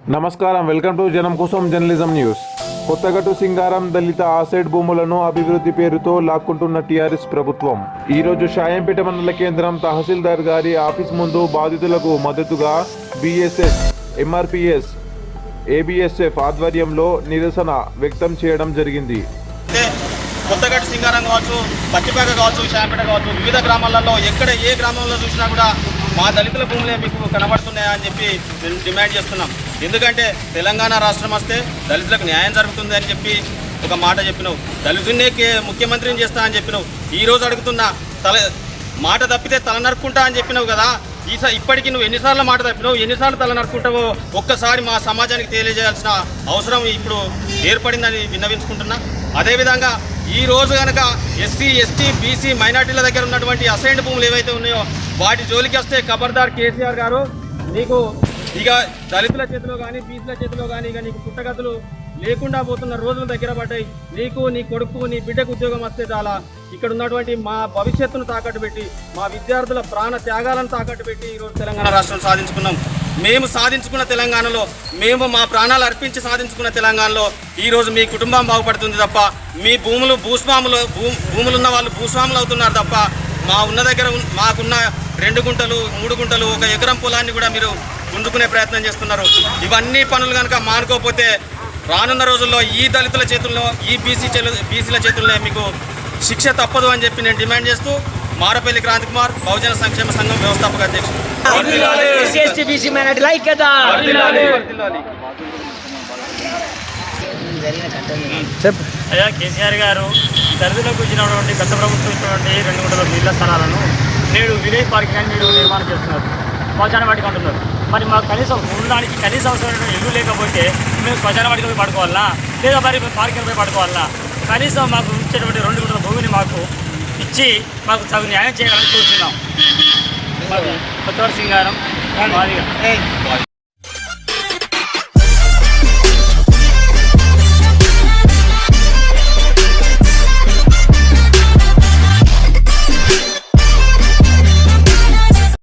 నమస్కారం welcome to జనం కోసం జర్నలిజం న్యూస్ Kothagattu Singaram దళిత ఆసైడ్ భూములను అభివృద్ధి పేరుతో లాక్కుంటున్న టీఆర్ఎస్ ప్రభుత్వం. ఈ రోజు షాయంపేట మండల కేంద్రం తహసీల్దార్ గారి ఆఫీస్ ముందు బాధితులకు మద్దతుగా బిఎస్ఎస్ ఎంఆర్పిఎస్ ఏబిఎస్ఎఫ్ ఆధ్వర్యంలో నిరసన వ్యక్తం చేయడం జరిగింది. కొత్తగట్టు సింగారం కావచ్చు పత్తిపేట కావచ్చు షాయంపేట కావచ్చు వివిధ గ్రామాలలో ఎక్కడ ఏ గ్రామంలో చూసినా కూడా మా దళితుల భూములే మీకు ఉన్నాయా అని చెప్పి మేము డిమాండ్ చేస్తున్నాం. ఎందుకంటే తెలంగాణ రాష్ట్రం వస్తే దళితులకు న్యాయం జరుగుతుంది అని చెప్పి ఒక మాట చెప్పినావు. దళితున్నే కే- ముఖ్యమంత్రిని చేస్తా అని చెప్పినావు. ఈ రోజు అడుగుతున్నా తల మాట తప్పితే తల నరుక్కుంటా అని చెప్పినావు కదా ఈసారి ఇప్పటికి నువ్వు ఎన్నిసార్లు మాట తప్పినావు? ఎన్నిసార్లు తల నరుక్కుంటావో ఒక్కసారి మా సమాజానికి తెలియజేయాల్సిన అవసరం ఇప్పుడు ఏర్పడిందని విన్నవించుకుంటున్నా. అదేవిధంగా ఈ రోజు కనుక ఎస్సీ ఎస్టీ బీసీ మైనార్టీల దగ్గర ఉన్నటువంటి అసైన్డ్ భూములు ఏవైతే ఉన్నాయో వాటి జోలికి వస్తే ఖబర్దార్ కేసీఆర్ గారు నీకు ఇక దళితుల చేతిలో కానీ బీసీల చేతిలో కానీ ఇక నీకు పుట్టగతులు లేకుండా పోతున్న రోజులు దగ్గర పడ్డాయి. నీకు నీ కొడుకు నీ బిడ్డకు ఉద్యోగం వస్తే చాలా. ఇక్కడ ఉన్నటువంటి మా భవిష్యత్తును తాకట్టు పెట్టి మా విద్యార్థుల ప్రాణ త్యాగాలను తాకట్టు పెట్టి ఈరోజు తెలంగాణ రాష్ట్రం సాధించుకున్నాం. మేము సాధించుకున్న తెలంగాణలో మేము మా ప్రాణాలు అర్పించి సాధించుకున్న తెలంగాణలో ఈరోజు మీ కుటుంబం బాగుపడుతుంది తప్ప మీ భూములు భూస్వాములు భూ భూములు ఉన్న వాళ్ళు భూస్వాములు అవుతున్నారు తప్ప మా ఉన్న దగ్గర మాకున్న రెండు గుంటలు మూడు గుంటలు ఒక ఎకరం పొలాన్ని కూడా మీరు గుంజుకునే ప్రయత్నం చేస్తున్నారు. ఇవన్నీ పనులు కనుక మానుకోకపోతే రానున్న రోజుల్లో ఈ దళితుల చేతుల్లో ఈ బీసీ బీసీల చేతుల్లో మీకు శిక్ష తప్పదు అని చెప్పి నేను డిమాండ్ చేస్తూ మారపల్లి క్రాంతి కుమార్ బహుజన సంక్షేమ సంఘం వ్యవస్థాపక అధ్యక్షుడు. అయ్యా కేసీఆర్ గారు దళితులకు ఇచ్చినటువంటి గత ప్రభుత్వం ఇచ్చినటువంటి రెండు వందల నీళ్ళ స్థలాలను నేడు విలేజ్ పార్క్ అని నేడు నిర్మాణం చేస్తున్నారు. శ్మశాన వాటికి అంటున్నారు. మరి మాకు కనీసం ఉండడానికి కనీస అవసరమైన ఇల్లు లేకపోతే మేము శ్మశాన వాటికి పోయి పడుకోవాలా? లేదా మరి మేము పార్కింగ్ పోయి పడుకోవాలా? కనీసం మాకు ఇచ్చేటువంటి రెండు గుంటల భూమిని మాకు ఇచ్చి మాకు తగు న్యాయం చేయాలని చూస్తున్నాం కొత్తవారి సింగారం మాదిగా.